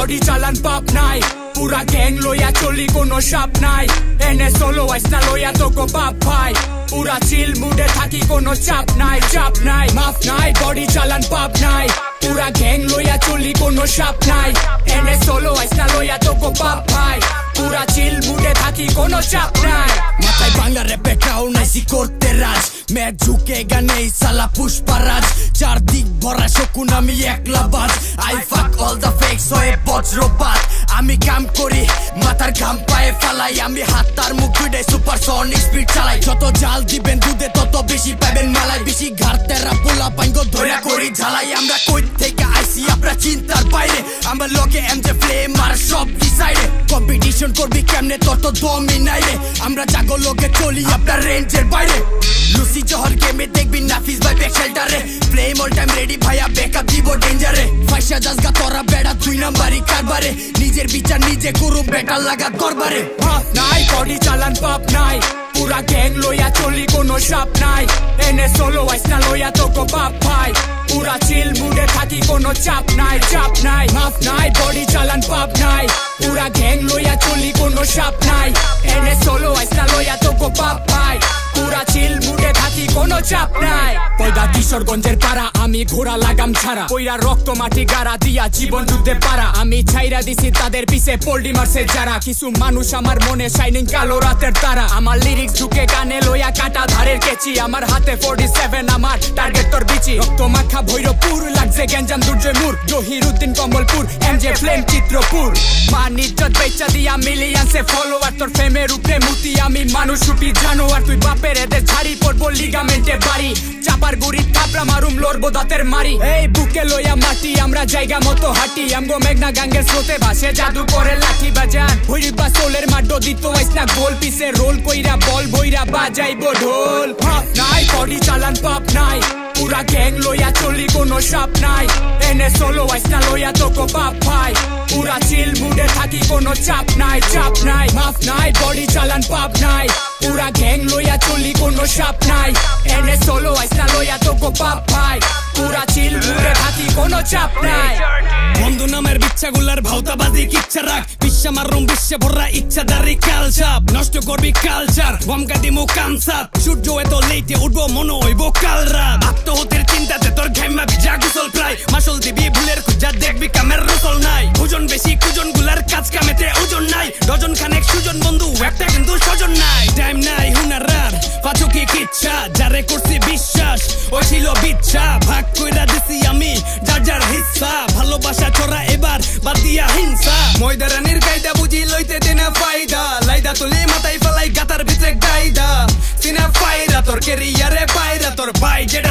Body চালান পাপ নাই। পুরা গ্যাং লইয়া চলি কোনো সাপ নাই। এনে সোলো আইসনা লইয়া তো গো বাপ ভাই। পুরা চিল মুডে থাকি কোনো চাপ নাই চাপ নাই, মাফ নাই বডি চালান পাপ নাই। পুরা গ্যাং লইয়া চলি কোনো সাপ নাই। এনে সোলো আইসনা লইয়া তো তোকো বাপ ভাই। পুরা চিল মুডে থাকি কোনো চাপ নাই। মাথায় বাংলা র্যাপে কাউ নাইসি করতে রাজ। ম্যাচ ঝুঁকে গানে সালা পুষ্পারাজ চারদিক ভরা শকুন, আমি একলা বাজ। আই ফাক অল দা ফেক্স হয়ে বজ্রপাত। আমি কাম করি, মাথার ঘাম পায়ে ফালাই। আমি হাতার মুখ দুইটাই সুপার সনিক স্পিড চালাই। যত জাল দিবেন দুধে তত বেশি পাবেন মালাই বেশি ঘাড়তেরা পোলা পাইঙ্গ ধরে করি ঝালাই। আমরা কই চিন্তার বাইরে। আমরা লোকে এম যে ফ্লেম আর সব ডিসাইডে কম্পিটিশন করবি কেমনে? তোর তো দমই নাই রে। আমরা জাগো লোকে চলি আপনার রেঞ্জের বাইরে। লুসি জহর গেমে দেখবি নাফিস ভাই ব্যাক শেল্টারে ফ্লেম অল টাইম রেডি ভাইয়া ব্যাকআপ দিব ডেঞ্জারে পয়সা জাজগা, তোরা বেড়া দুই নাম্বারই কারবারে। নিজের বিচার নিজে করু বেটার লাগা দরবারে। পাপ নাই বডি চালান পাপ নাই। পুরা গ্যাং লইয়া চলি, কোনো সাপ নাই। এনে সোলো আইস না লইয়া তোকো বাপ ভাই। পুরা চিল মুডে থাকি, কোনো চাপ নাই চাপ নাই, মাফ নাই বডি চালান, পাপ নাই। পুরা গ্যাং লইয়া চলি, কোনো সাপ নাই। এনে সোলো আইস লইয়া তোকো বাপ ভাই পুরা চিল মুডে থাকি, কোনো চাপ নাই। পয়দা কিশোরগঞ্জের পাড়া, আমি ঘোড়া লাগাম ছাড়া। কইরা রক্ত মাটি গাড়া দিয়া জীবন যুদ্ধে পারা আমি ছাইরা দিছি তাদের পিছে পোল্ডি মারছে যারা। কিছু মানুষ আমার মনে শাইনিং কালো রাতের তারা। আমার লিরিক্স ঢুকে কানে লইয়া কাটা ধারের কেচি। আমার হাতে ফোর্টি সেভেন আমার লাগছে গ্যাঞ্জাম দুর্জয় মুর Zahir Uddin Kamalpur M J Flame Chitrapur. মান ইজ্জত বেচা দিয়া মিলিয়ান্সে ফলোয়ার তোর ফেমের উপরে মুতি আমি মানুষ রূপী জানোয়ার, তুই বাপের এদের ঝাড়ি পড়ব লিগামেন্টে বাড়ি। চাপার গুড়ি, থাপড়া মারুম, লড়বো দাঁতের মারি। এই বুকে লইয়া মাটি, আমরা জায়গা মতো হাঁটি। আমগো মেঘনা গাঙ্গের স্রোতে ভাসে জাদু করে লাঠি বাজান। ভৈরিবা সোলের মাড্ডো দিত না গোল পিসে রোল কইরা বল বইরা বাজাইবো ঢোল। পাপ নাই বডি চালান পাপ নাই। পুরা গ্যাং লইয়া চলি কোনো সাপ নাই এনে সোলো আইস না লইয়া তোকো বাপ ভাই পুরা চিল মুডে থাকি কোনো চাপ নাই চাপ নাই মাফ নাই বডি চালান পাপ নাই পুরা গ্যাং লইয়া চলি কোনো সাপ নাই এনে সোলো আইস না লইয়া তোকো বাপ ভাই পুরা চিল মুডে থাকি কোনো চাপ নাই বন্ধু নামের বিচ্ছাগুলার ভাওতাবাজি কিচ্ছা রাখ বিশ্বা মারুম, বিশ্বে ভরা ইচ্ছা দারি কালচাপ। নষ্ট করবি কালচার বমকা দিমু কামসাপ। সূর্য এত লেটে উঠবো মনে হইব কাল রাত। ডজন খানেক সুজন বন্ধু, একটা কিন্তু স্বজন নাই। টাইম নাই হুনার রাত পাচু কিচ্ছা যারে করছি বিশ্বাস, ও ছিল বিচ্ছা। ভাগ কইরা দিছি আমি, যার যার হিস্সা ভালোবাসা ছড়া এবার, বাদ দিয়া হিংসা। ময়দারানির কায়দা বুঝি লইতে দেনা ফায়দা লাইদা তুলে মাথায় ফেলাই গাতার ভিতরে গাইদা। সিনা ফায়দা তোর কেরিয়ারে পায়রা। তোর ভাই যেটা